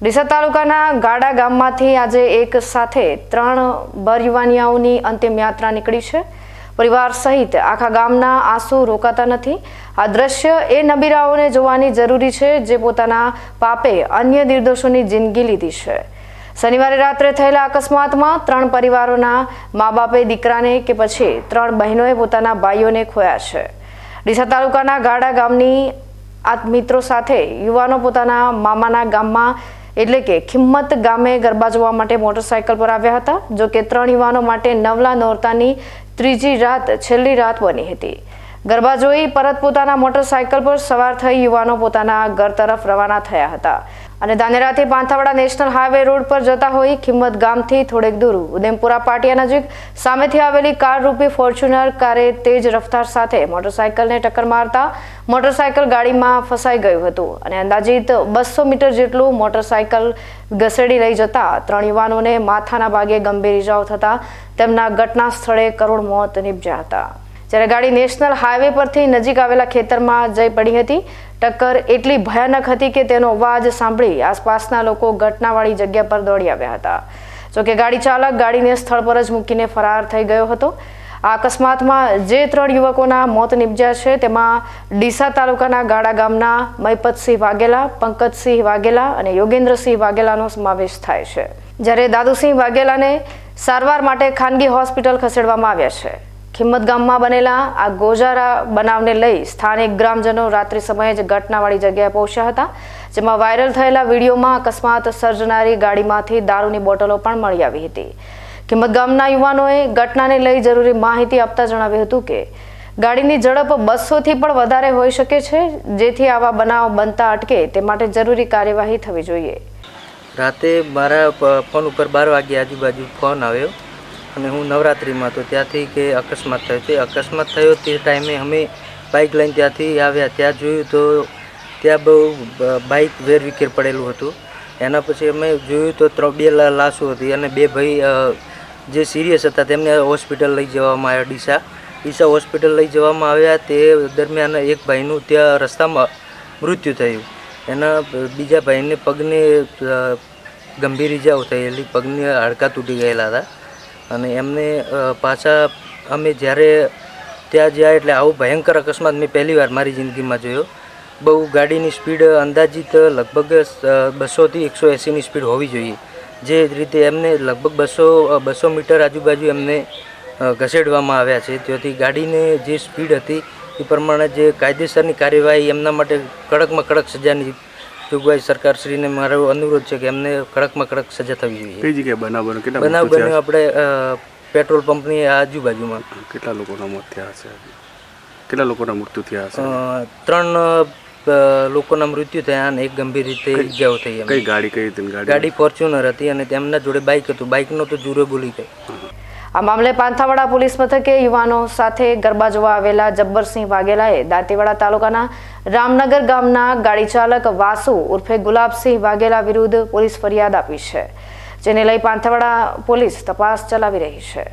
ડીસા તાલુકાના ગાડા ગામમાંથી આજે એક સાથે ત્રણ બરયુવાનિયાઓની અંતિમ યાત્રા નીકળી છે. પરિવાર સહિત આખા ગામના આંસુ રોકાતા નથી. આ દ્રશ્ય એ નબીરાઓને જોવાની જરૂરી છે જે પોતાના પાપે અન્ય નિર્દોષોની જિંદગી લીધી છે. શનિવારે રાત્રે થયેલા અકસ્માતમાં ત્રણ પરિવારોના મા બાપે દીકરાને કે પછી ત્રણ બહેનોએ પોતાના ભાઈઓને ખોયા છે. ડીસા તાલુકાના ગાડા ગામની આ મિત્રો સાથે યુવાનો પોતાના મામાના ગામમાં એટલે કે ખિમ્મત ગામે ગરબા જોવા માટે મોટરસાયકલ પર આવ્યા હતા જો કે ત્રણ યુવાનો માટે નવલા નોરતાની ત્રીજી રાત છેલ્લી રાત બની હતી. ગરબા જોઈ પરત પોતાના મોટરસાયકલ પર સવાર થઈ યુવાનો પોતાના ઘર તરફ રવાના થયા હતા. અને ધાનેરાથી પાંથાવાડા નેશનલ હાઈવે રોડ પર જતા હોય ખિંમત ગામથી થોડેક દૂર. ઉદયપુરા પાટિયા નજીક સામેથી આવેલી કાર રૂપી ફોર્ચ્યુનર કારે તેજ રફતાર સાથે મોટરસાયકલને ટક્કર મારતા મોટરસાયકલ ગાડીમાં ફસાઈ ગયું હતું. અને અંદાજિત બસો મીટર જેટલું મોટરસાયકલ ઘસેડી લઈ જતા ત્રણ યુવાનોને માથાના ભાગે ગંભીર ઇજાઓ થતા તેમના ઘટના સ્થળે કરોડ મોત નીપજ્યા હતા. જ્યારે ગાડી નેશનલ હાઈવે પરથી નજીક આવેલા ખેતરમાં જઈ પડી હતી. ટક્કર એટલી ભયાનક હતી કે તેનો અવાજ સાંભળી આસપાસના લોકો ઘટનાવાળી જગ્યા પર દોડી આવ્યા હતા. જોકે ગાડી ચાલક ગાડીને સ્થળ પર જ મૂકીને ફરાર થઈ ગયો હતો. આ અકસ્માતમાં જે ત્રણ યુવકોના મોત નિપજ્યા છે, તેમાં ડીસા તાલુકાના ગાડા ગામના મયપતસિંહ વાઘેલા, પંકજસિંહ વાઘેલા અને યોગેન્દ્રસિંહ વાઘેલાનો સમાવેશ થાય છે. જ્યારે દાદુસિંહ વાઘેલાને સારવાર માટે ખાનગી હોસ્પિટલ ખસેડવામાં આવ્યા છે. ખિમ્મત ગામમાં બનેલા આ ગોજારા બનાવને લઈ સ્થાનિક ગ્રામજનો રાત્રિ સમયે જ ઘટનાવાળી જગ્યાએ પહોંચ્યા હતા, જેમાં વાયરલ થયેલા વિડીયોમાં અકસ્માત સર્જનારી ગાડીમાંથી દારૂની બોટલો પણ મળી આવી હતી. કિંમત ગામના યુવાનોએ ઘટનાને લઈ જરૂરી માહિતી આપતા જણાવ્યું હતું કે, ગાડીની ઝડપ બસોથી પણ વધારે હોઈ શકે છે, જેથી આવા બનાવ બનતા અટકે તે માટે જરૂરી કાર્યવાહી થવી જોઈએ. રાતે મારા ફોન ઉપર બાર વાગ્યા આજુબાજુ ફોન આવ્યો. અને હું નવરાત્રિમાં હતો. ત્યાંથી કે અકસ્માત થયો. તે અકસ્માત થયો તે ટાઈમે અમે બાઇક લઈને ત્યાંથી આવ્યા. ત્યાં જોયું તો ત્યાં બહુ બાઇક વેરવિખેર પડેલું હતું. એના પછી અમે જોયું તો ત્રણ, બે લાશો હતી અને બે ભાઈ જે સિરિયસ હતા તેમને હોસ્પિટલ લઈ જવામાં આવ્યા, ડીસા. ડીસા હોસ્પિટલ લઈ જવામાં આવ્યા. તે દરમિયાન એક ભાઈનું ત્યાં રસ્તામાં મૃત્યુ થયું. એના બીજા ભાઈને પગને ગંભીર ઇજાઓ થયેલી. પગને હાડકાં તૂટી ગયેલા હતા. અને એમને પાછા અમે જ્યારે ત્યાં જ્યાં એટલે આવો ભયંકર અકસ્માત મેં પહેલી વાર મારી જિંદગીમાં જોયો. બહુ ગાડીની સ્પીડ અંદાજિત લગભગ બસોથી એકસો એંસીની સ્પીડ હોવી જોઈએ. જે રીતે એમને લગભગ બસો બસો મીટર આજુબાજુ એમને ઘસેડવામાં આવ્યા છે. ત્યાંથી ગાડીને જે સ્પીડ હતી એ પ્રમાણે જે કાયદેસરની કાર્યવાહી એમના માટે કડકમાં કડક સજાની જોગવાઈ સરકારશ્રીને મારો અનુરોધ છે કે એમને કડકમાં કડક સજા થવી જોઈએ. કઈ જગ્યાએ બનાવ બન્યો? કેટલા બનાવ બન્યો આપણે પેટ્રોલ પંપની આજુબાજુમાં. કેટલા લોકોના મોત થયા હશે કેટલા લોકોના મૃત્યુ થયા હશે ત્રણ લોકોના મૃત્યુ થયા અને એક ગંભીર રીતે ઈજાઓ થઈ કઈ ગાડી કઈ હતી ગાડી? ગાડી ફોર્ચ્યુનર હતી અને તેમના જોડે બાઇક હતું. બાઇકનો તો જુરો બોલી ગઈ આ મામલે પાંથાવાડા પોલીસ મથકે યુવાનો સાથે ગરબા જોવા આવેલા જબ્બરસિંહ વાઘેલાએ દાંતીવાડા તાલુકાના રામનગર ગામના ગાડી ચાલક વાસુ ઉર્ફે ગુલાબસિંહ વાઘેલા વિરુદ્ધ પોલીસ ફરિયાદ આપી છે, જેને લઈ પાંથાવાડા પોલીસ તપાસ ચલાવી રહી છે.